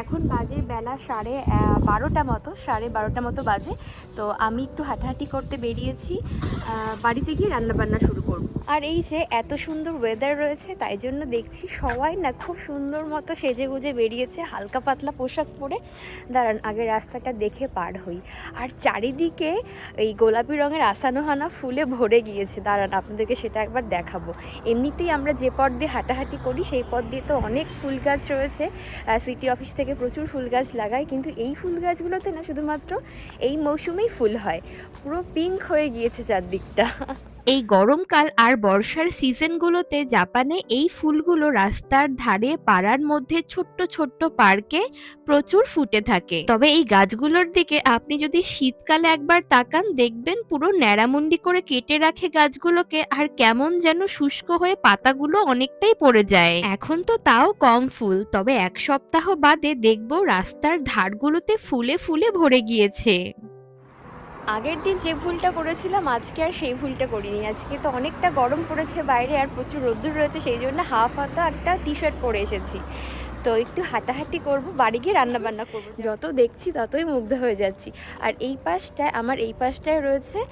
এখন বাজে বেলা সাড়ে বারোটা মতো, সাড়ে বারোটা মতো বাজে। তো আমি একটু হাঁটাহাঁটি করতে বেরিয়েছি। বাড়িতে গিয়ে রান্নাবান্না শুরু করব। আর এই যে এত সুন্দর ওয়েদার রয়েছে, তাই জন্য দেখছি সবাই না খুব সুন্দর মতো সেজে গুজে বেরিয়েছে, হালকা পাতলা পোশাক পরে। দাঁড়ান, আগে রাস্তাটা দেখে পার হই। আর চারিদিকে এই গোলাপি রঙের আসানোহানা ফুলে ভরে গিয়েছে। দাঁড়ান, আপনাদেরকে সেটা একবার দেখাবো। এমনিতেই আমরা যে পথ দিয়ে হাঁটাহাঁটি করি, সেই পথ দিয়ে তো অনেক ফুল গাছ রয়েছে। সিটি অফিস থেকে প্রচুর ফুল গাছ লাগাই কিন্তু এই ফুল গাছগুলোতে না শুধুমাত্র এই মৌসুমেই ফুল হয়। পুরো পিঙ্ক হয়ে গিয়েছে চারদিকটা। এই গরমকাল আর বর্ষার সিজনগুলোতে জাপানে এই ফুলগুলো রাস্তার ধারে পাড়ার মধ্যে ছোট্ট ছোট্ট পার্কে প্রচুর ফুটে থাকে। তবে এই গাছগুলোর দিকে আপনি যদি শীতকালে একবার তাকান, দেখবেন পুরো ন্যাড়ামুন্ডি করে কেটে রাখে গাছগুলোকে আর কেমন যেন শুষ্ক হয়ে পাতাগুলো অনেকটাই পড়ে যায়। এখন তো তাও কম ফুল, তবে এক সপ্তাহ বাদে দেখব রাস্তার ধারগুলোতে ফুলে ফুলে ভরে গিয়েছে। আগের দিন যে ভুলটা করেছিলাম, আজকে আর সেই ভুলটা করিনি। আজকে তো অনেকটা গরম পড়েছে বাইরে আর প্রচুর রোদ্দুর রয়েছে, সেই জন্য হাফ হাতা একটা টি শার্ট পরে এসেছি। তো একটু হাঁটাহাঁটি করব, বাড়ি গিয়ে রান্না বান্না করব। যত দেখছি ততই মুগ্ধ হয়ে যাচ্ছি। আর এই পাশটায়, আমার এই পাশটায় রয়েছে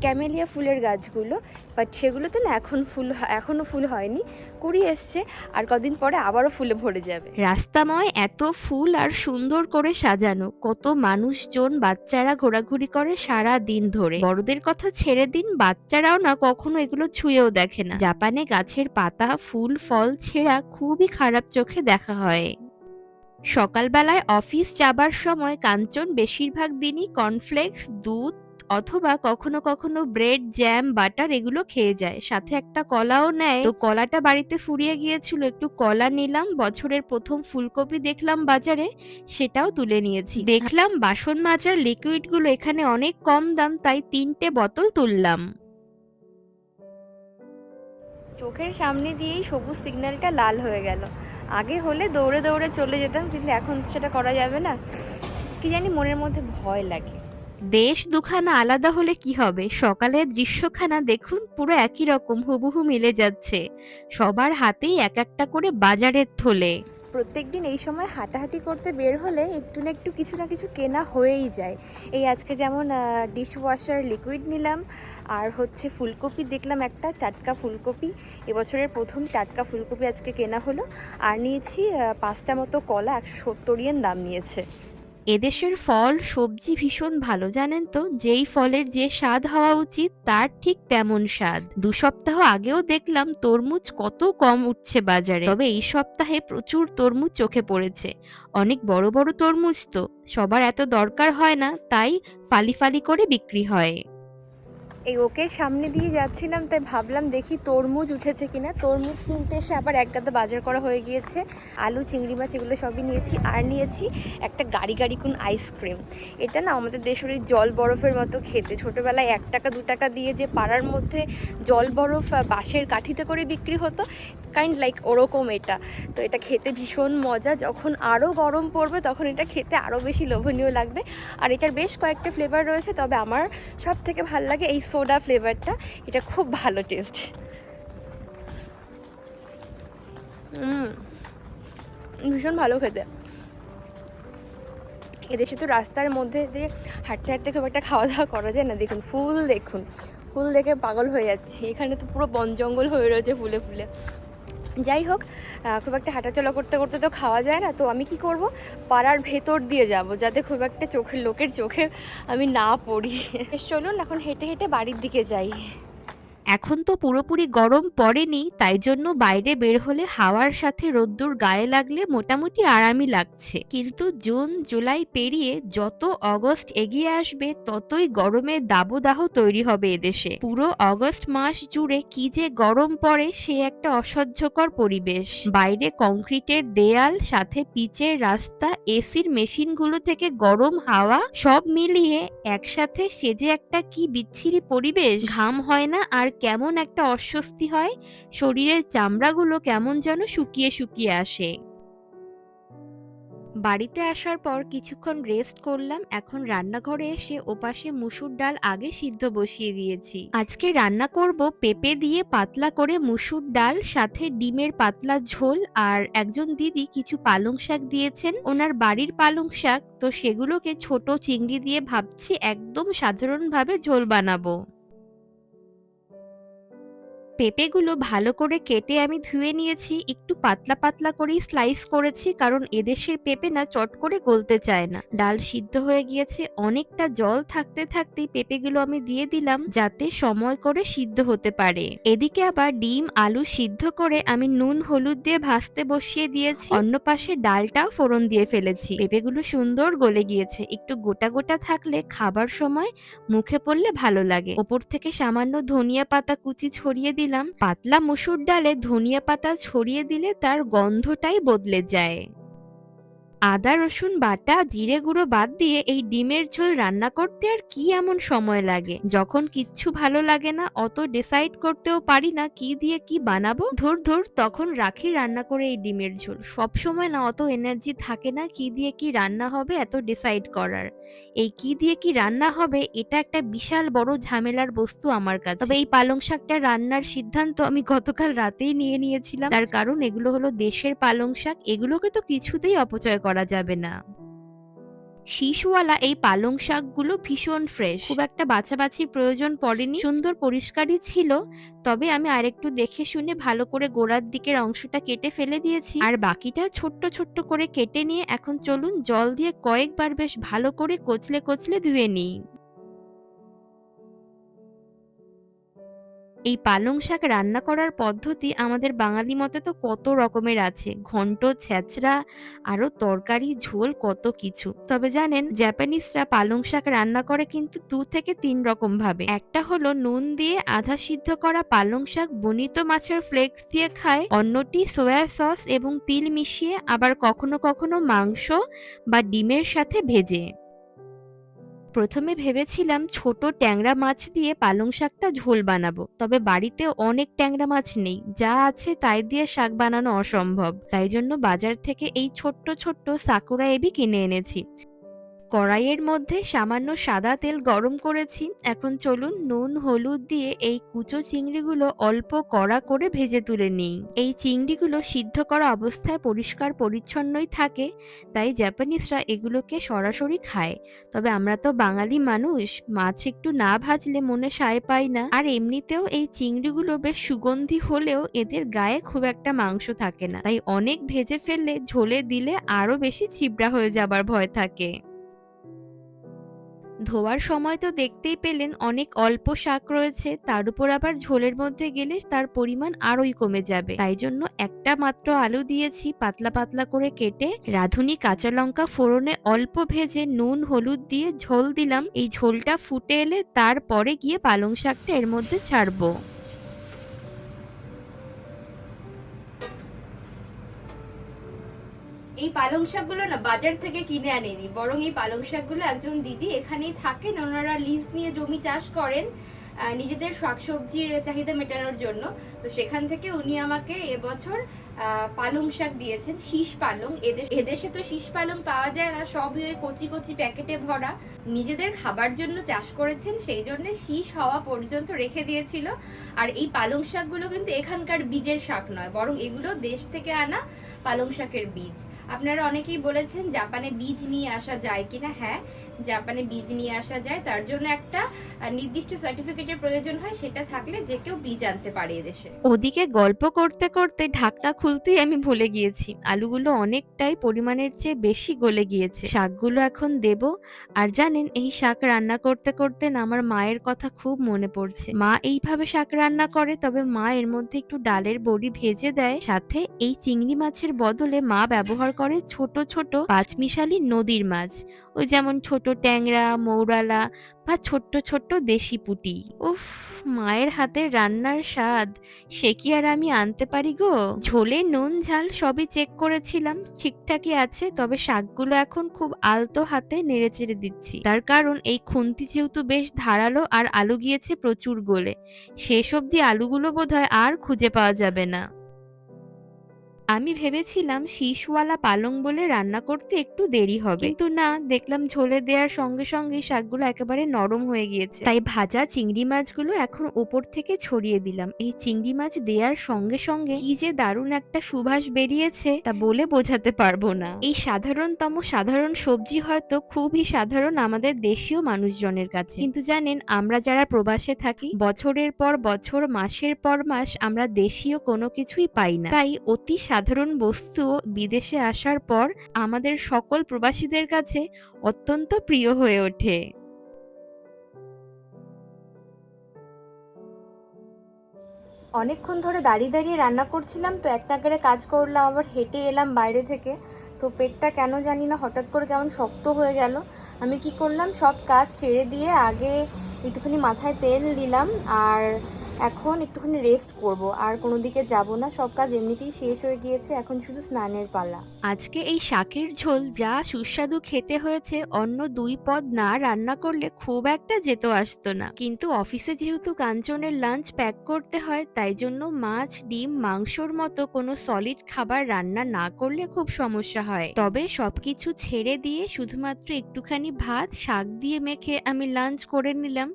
ক্যামেলিয়া ফুলের গাছগুলো বাট সেগুলোতে না এখন ফুল হ- এখনও ফুল হয়নি। কুড়ি এসছে, আর কদিন পরে আবারও ফুলে ভরে যাবে। রাস্তাময় এত ফুল আর সুন্দর করে সাজানো, কত মানুষজন বাচ্চারা ঘোরাঘুরি করে সারা দিন ধরে। বড়দের কথা ছেড়ে দিন, বাচ্চারাও না কখনো এগুলো ছুঁয়েও দেখে না। জাপানে গাছের পাতা, ফুল, ফল ছেঁড়া খুবই খারাপ চোখে দেখা হয়। সকালবেলায় অফিস যাবার সময় কাঞ্চন বেশিরভাগ দিনই কর্নফ্লেক্স, দুধ অথবা কখনো কখনো ব্রেড জ্যাম বাটার এগুলো খেয়ে যায়। সাথে একটা কলাও নেয়। তো কলাটা বাড়িতে ফুরিয়ে গিয়েছিল, একটু কলা নিলাম। বছরের প্রথম ফুলকপি দেখলাম বাজারে, সেটাও তুলে নিয়েছি। দেখলাম বাসন মাজার লিকুইডগুলো এখানে অনেক কম দাম, তাই তিনটে বোতল তুললাম। চোখের সামনে দিয়েই সবুজ সিগন্যালটা লাল হয়ে গেল। আগে হলে দৌড়ে দৌড়ে চলে যেতাম, কিন্তু এখন সেটা করা যাবে না। কি জানি মনের মধ্যে ভয় লাগে। দেশ দুখানা আলাদা হলে কি হবে? সকালের দৃশ্যখানা দেখুন, পুরো একই রকম, হুবহু মিলে যাচ্ছে। সবার হাতেই এক একটা করে বাজারের থলে। প্রত্যেকদিন এই সময় হাঁটাহাঁটি করতে বের হলে একটু না একটু কিছু না কিছু কেনা হয়েই যায়। এই আজকে যেমন ডিশ ওয়াশার লিকুইড নিলাম, আর হচ্ছে ফুলকপি দেখলাম একটা, টাটকা ফুলকপি। এবছরের প্রথম টাটকা ফুলকপি আজকে কেনা হলো। আর নিয়েছি পাঁচটা মতো কলা, একশো সত্তর দাম নিয়েছে। এদেশের ফল, সবজি ভীষণ ভালো, জানেন তো? যেই ফলের যে স্বাদ হওয়া উচিত, তার ঠিক তেমন স্বাদ। দু সপ্তাহ আগেও দেখলাম তরমুজ কত কম উঠছে বাজারে। তবে এই সপ্তাহে প্রচুর তরমুজ চোখে পড়েছে। অনেক বড় বড় তরমুজ তো। সবার এত দরকার হয় না, তাই ফালি ফালি করে বিক্রি হয়। এই ওকে সামনে দিয়ে যাচ্ছিলাম, তাই ভাবলাম দেখি তরমুজ উঠেছে কিনা। তরমুজ কিনতে এসে আবার এক গাদা বাজার করা হয়ে গিয়েছে। আলু, চিংড়ি মাছ এগুলো সবই নিয়েছি। আর নিয়েছি একটা গাড়ি গাড়ি কোন আইসক্রিম এটা না আমাদের দেশের ওই জল বরফের মতো খেতে। ছোটোবেলায় এক টাকা, দু টাকা দিয়ে যে পাড়ার মধ্যে জল বরফ বাঁশের কাঠিতে করে বিক্রি হতো কাইন্ড লাইক ওরকম এটা। তো এটা খেতে ভীষণ মজা, যখন আরও গরম পড়বে তখন এটা খেতে আরও বেশি লোভনীয় লাগবে। আর এটার বেশ কয়েকটা ফ্লেভার রয়েছে, তবে আমার সব থেকে ভালো লাগে এই সোডা ফ্লেভারটা এটা খুব ভালো টেস্ট ভীষণ ভালো খেতে। এদেশে তো রাস্তার মধ্যে দিয়ে হাঁটতে হাঁটতে খুব একটা খাওয়া দাওয়া করা যায় না। দেখুন, ফুল দেখুন। ফুল দেখে পাগল হয়ে যাচ্ছি। এখানে তো পুরো বন জঙ্গল হয়ে রয়েছে ফুলে ফুলে। যাই হোক খুব একটা হাঁটাচলা করতে করতে তো খাওয়া যায় না, তো আমি কি করব? পাড়ার ভেতর দিয়ে যাব, যাতে খুব একটা চোখের লোকের চোখে আমি না পড়ি। চলুন, এখন হেঁটে হেঁটে বাড়ির দিকে যাই। এখন তো পুরোপুরি গরম পড়েনি, তাই জন্য বাইরে বের হলে হাওয়ার সাথে রোদ্দুর গায়ে লাগলে মোটামুটি আরামই লাগছে। কিন্তু জুন, জুলাই পেরিয়ে যত অগস্ট এগিয়ে আসবে, ততই গরমের দাবদাহ তৈরি হবে এদেশে। পুরো অগস্ট মাস জুড়ে কি যে গরম পড়ে, সে একটা অসহ্যকর পরিবেশ। বাইরে কংক্রিটের দেয়াল, সাথে পিচের রাস্তা, এসির মেশিনগুলো থেকে গরম হাওয়া, সব মিলিয়ে একসাথে সেজে একটা কি বিচ্ছিরি পরিবেশ। ঘাম হয় না আর কেমন একটা অস্বস্তি হয়, শরীরের চামড়াগুলো কেমন যেন শুকিয়ে শুকিয়ে আসে। বাড়িতে আসার পর কিছুক্ষণ রেস্ট করলাম, এখন রান্নাঘরে এসে ওপাশে মুসুর ডাল আগে সিদ্ধ বসিয়ে দিয়েছি। আজকে রান্না করব পেঁপে দিয়ে পাতলা করে মুসুর ডাল, সাথে ডিমের পাতলা ঝোল আর একজন দিদি কিছু পালং শাক দিয়েছেন। ওনার বাড়ির পালং শাক, তো সেগুলোকে ছোট চিংড়ি দিয়ে ভাবছি একদম সাধারণভাবে ঝোল বানাবো। পেঁপেগুলো ভালো করে কেটে আমি ধুয়ে নিয়েছি, একটু পাতলা পাতলা করেই স্লাইস করেছি, কারণ এদেশের পেঁপে না চট করে গলতে চায় না। ডাল সিদ্ধ হয়ে গিয়েছে, অনেকটা জল থাকতে থাকতেই পেঁপেগুলো আমি দিয়ে দিলাম, যাতে সময় করে সিদ্ধ হতে পারে। এদিকে আবার ডিম, আলু সিদ্ধ করে আমি নুন, হলুদ দিয়ে ভাজতে বসিয়ে দিয়েছি। অন্য পাশে ডালটাও ফোড়ন দিয়ে ফেলেছি। পেঁপেগুলো সুন্দর গলে গিয়েছে, একটু গোটা গোটা থাকলে খাবার সময় মুখে পড়লে ভালো লাগে। ওপর থেকে সামান্য ধনিয়া পাতা কুচি ছড়িয়ে দিলাম। পাতলা মুসুর ডালে ধনিয়া পাতা ছড়িয়ে দিলে তার গন্ধটাই বদলে যায়। আদা, রসুন বাটা, জিরে গুঁড়ো বাদ দিয়ে এই ডিমের ঝোল রান্না করতে আর কি এমন সময় লাগে? যখন কিচ্ছু ভালো লাগে না, অত ডিসাইড করতেও পারি না কি দিয়ে কি বানাবো। ধর ধর, তখন রাখি রান্না করে এই ডিমের ঝোল। সব সময় না অত এনার্জি থাকে না কি দিয়ে কি রান্না হবে এত ডিসাইড করার। এই কি দিয়ে কি রান্না হবে, এটা একটা বিশাল বড় ঝামেলার বস্তু আমার কাছে। তবে এই পালং শাকটা রান্নার সিদ্ধান্ত আমি গতকাল রাতেই নিয়ে নিয়েছিলাম। তার কারণ এগুলো হলো দেশের পালং শাক। এগুলোকে তো কিছুতেই অপচয় করা যাবে না। শীষওয়ালা এই পালং শাকগুলো ভীষণ ফ্রেশ খুব একটা বাছাবাছির প্রয়োজন পড়েনি। সুন্দর পরিষ্কারই ছিল। তবে আমি আরেকটু দেখে শুনে ভালো করে গোড়ার দিকের অংশটা কেটে ফেলে দিয়েছি। আর বাকিটা ছোট্ট ছোট্ট করে কেটে নিয়ে এখন চলুন জল দিয়ে কয়েকবার বেশ ভালো করে কচলে কচলে ধুয়ে নিই। এই পালং শাক রান্না করার পদ্ধতি আমাদের বাঙালি মতে তো কত রকমের আছে। ঘন্ট, ছেঁচড়া, আরও তরকারি, ঝোল, কত কিছু। তবে জানেন, জাপানিজরা পালং শাক রান্না করে কিন্তু দু থেকে তিন রকম ভাবে একটা হলো নুন দিয়ে আধা সিদ্ধ করা পালং শাক বনিত মাছের ফ্লেক্স দিয়ে খায়, অন্যটি সোয়া সস এবং তিল মিশিয়ে আবার কখনো কখনো মাংস বা ডিমের সাথে ভেজে। প্রথমে ভেবেছিলাম ছোট ট্যাংরা মাছ দিয়ে পালং শাকটা ঝোল বানাবো, তবে বাড়িতে অনেক ট্যাংরা মাছ নেই, যা আছে তাই দিয়ে শাক বানানো অসম্ভব। তাই জন্য বাজার থেকে এই ছোট্ট ছোট্ট সাকুরা এবি কিনে এনেছি। কড়াইয়ের মধ্যে সামান্য সাদা তেল গরম করেছি। এখন চলুন নুন, হলুদ দিয়ে এই কুচো চিংড়িগুলো অল্প কড়া করে ভেজে তুলে নিই। এই চিংড়িগুলো সিদ্ধ করা অবস্থায় পরিষ্কার পরিচ্ছন্নই থাকে, তাই জাপানিজরা এগুলোকে সরাসরি খায়। তবে আমরা তো বাঙালি মানুষ, মাছ একটু না ভাজলে মনে সায় পাই না। আর এমনিতেও এই চিংড়িগুলো বেশ সুগন্ধি হলেও এদের গায়ে খুব একটা মাংস থাকে না। তাই অনেক ভেজে ফেললে ঝোলে দিলে আরও বেশি ছিবড়া হয়ে যাবার ভয় থাকে। ধোয়ার সময় তো দেখতেই পেলেন অনেক অল্প শাক রয়েছে, তার উপর আবার ঝোলের মধ্যে গেলে তার পরিমাণ আরোই কমে যাবে। তাই জন্য একটা মাত্র আলু দিয়েছি, পাতলা পাতলা করে কেটে রাঁধুনি কাঁচা লঙ্কা ফোড়নে অল্প ভেজে নুন, হলুদ দিয়ে ঝোল দিলাম। এই ঝোলটা ফুটে এলে তারপরে গিয়ে পালং শাকটা এর মধ্যে ছাড়বো। এই পালং শাকগুলো না বাজার থেকে কিনে আনেনি, বরং এই পালং শাকগুলো একজন দিদি এখানেই থাকেন, ওনারা লিজ নিয়ে জমি চাষ করেন। নিজেদের শাকসবজির চাহিদা মেটানোর জন্য। তো সেখান থেকে উনি আমাকে এবছর পালং শাক দিয়েছেন, শীষ পালং। এদেশ এদেশে তো শীষ পালং পাওয়া যায় না, সবই ওই কচি কচি প্যাকেটে ভরা। নিজেদের খাবার জন্য চাষ করেছেন, সেই জন্য শীষ হওয়া পর্যন্ত রেখে দিয়েছিল। আর এই পালং শাকগুলো কিন্তু এখানকার বীজের শাক নয়, বরং এগুলো দেশ থেকে আনা পালং শাকের বীজ। আপনারা অনেকেই বলেছেন, জাপানে বীজ নিয়ে আসা যায় কিনা? হ্যাঁ জাপানে বীজ নিয়ে আসা যায়। তার জন্য একটা নির্দিষ্ট নির্দিষ্ট সার্টিফিকেটের প্রয়োজন হয় সেটা থাকলে যে কেউ বীজ আনতে পারে এদেশে। ওদিকে গল্প করতে করতে ঢাকনা খুলতেই আমি ভুলে গিয়েছি। আলুগুলো অনেকটাই পরিমাণের চেয়ে বেশি গলে গিয়েছে। শাকগুলো এখন দেব। আর জানেন, এই শাক রান্না করতে করতে না আমার মায়ের কথা খুব মনে পড়ছে। মা এইভাবে শাক রান্না করে, তবে মা এর মধ্যে একটু ডালের বড়ি ভেজে দেয়। সাথে এই চিংড়ি মাছের বদলে মা ব্যবহার করে ছোট ছোট পাঁচমিশালি নদীর মাছ। ওই যেমন ছোট ট্যাংরা, মৌরালা বা ছোট্ট ছোট্ট দেশি পুঁটি। উফ, মায়ের হাতের রান্নার স্বাদ। সে কি আর আমি আনতে পারি গো? ঝোলে নুন, ঝাল সবই চেক করেছিলাম, ঠিকঠাকই আছে, তবে শাকগুলো এখন খুব আলতো হাতে নেড়ে চেড়ে দিচ্ছি। তার কারণ এই খুন্তি যেহেতু বেশ ধারালো আর আলু গিয়েছে প্রচুর গোলে, শেষ অবধি আলুগুলো বোধহয় আর খুঁজে পাওয়া যাবে না। আমি ভেবেছিলাম শীষওয়ালা পালং বলে রান্না করতে একটু দেরি হবে। কিন্তু না, দেখলাম ঝোলে দেওয়ার সঙ্গে সঙ্গে শাকগুলো একেবারে নরম হয়ে গিয়েছে। তাই ভাজা চিংড়ি মাছগুলো এখন ওপর থেকে ছড়িয়ে দিলাম। এই চিংড়ি মাছ দেওয়ার সঙ্গে সঙ্গে কি যে দারুণ একটা সুবাস বেরিয়েছে তা বলে বোঝাতে পারব না। এই সাধারণতম সাধারণ সবজি হয়তো খুবই সাধারণ আমাদের দেশীয় মানুষজনের কাছে। কিন্তু জানেন, আমরা যারা প্রবাসে থাকি, বছরের পর বছর, মাসের পর মাস আমরা দেশীয় কোনো কিছুই পাই না। তাই অতি সাধারণ বস্তু বিদেশে আসার পর আমাদের সকল প্রবাসীদের কাছে অত্যন্ত প্রিয় হয়ে ওঠে। অনেকক্ষণ ধরে দাঁড়িয়ে দাঁড়িয়ে রান্না করছিলাম তো একটা করে কাজ করলাম, আবার হেঁটে এলাম বাইরে থেকে। তো পেটটা কেন জানি না, হঠাৎ করে কেমন শক্ত হয়ে গেল। আমি কি করলাম, সব কাজ ছেড়ে দিয়ে আগে একটুখানি মাথায় তেল দিলাম আর এখন একটুখানি রেস্ট করব। আর কোনো দিকে যাব না, সব কাজ এমনিতেই শেষ হয়ে গিয়েছে, এখন শুধু স্নানের পালা। আজকে এই শাকের ঝোল যা সুস্বাদু খেতে হয়েছে, অন্য দুই পদ না রান্না করলে খুব একটা যেত আসতো না। কিন্তু অফিসে যেহেতু কাঞ্চনের লাঞ্চ প্যাক করতে হয়, তাই জন্য মাছ, ডিম, মাংসর মতো কোনো সলিড খাবার রান্না না করলে খুব সমস্যা হয়। তবে সবকিছু ছেড়ে দিয়ে শুধুমাত্র একটুখানি ভাত, শাক দিয়ে মেখে আমি লাঞ্চ করে নিলাম।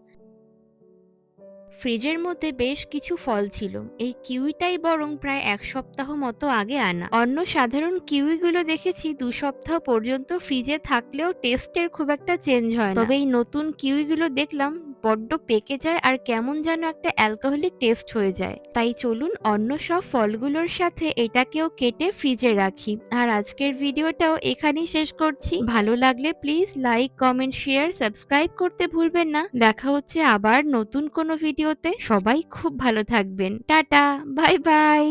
ফ্রিজের মধ্যে বেশ কিছু ফল ছিল। এই কিউইটাই বরং প্রায় এক সপ্তাহ মতো আগে আনা। অন্য সাধারণ কিউইগুলো দেখেছি, দু সপ্তাহ পর্যন্ত ফ্রিজে থাকলেও টেস্টের খুব একটা চেঞ্জ হয় তবে এই নতুন কিউইগুলো দেখলাম বড্ড পেকে যায় আর কেমন যেন একটা অ্যালকোহলিক টেস্ট হয়ে যায়। তাই চলুন অন্য সব ফলগুলোর সাথে এটাকেও কেটে ফ্রিজে রাখি। আর আজকের ভিডিওটাও এখানেই শেষ করছি। ভালো লাগলে please like comment share subscribe করতে ভুলবেন না। দেখা হচ্ছে আবার নতুন কোনো ভিডিওতে। সবাই খুব ভালো থাকবেন। Tata bye bye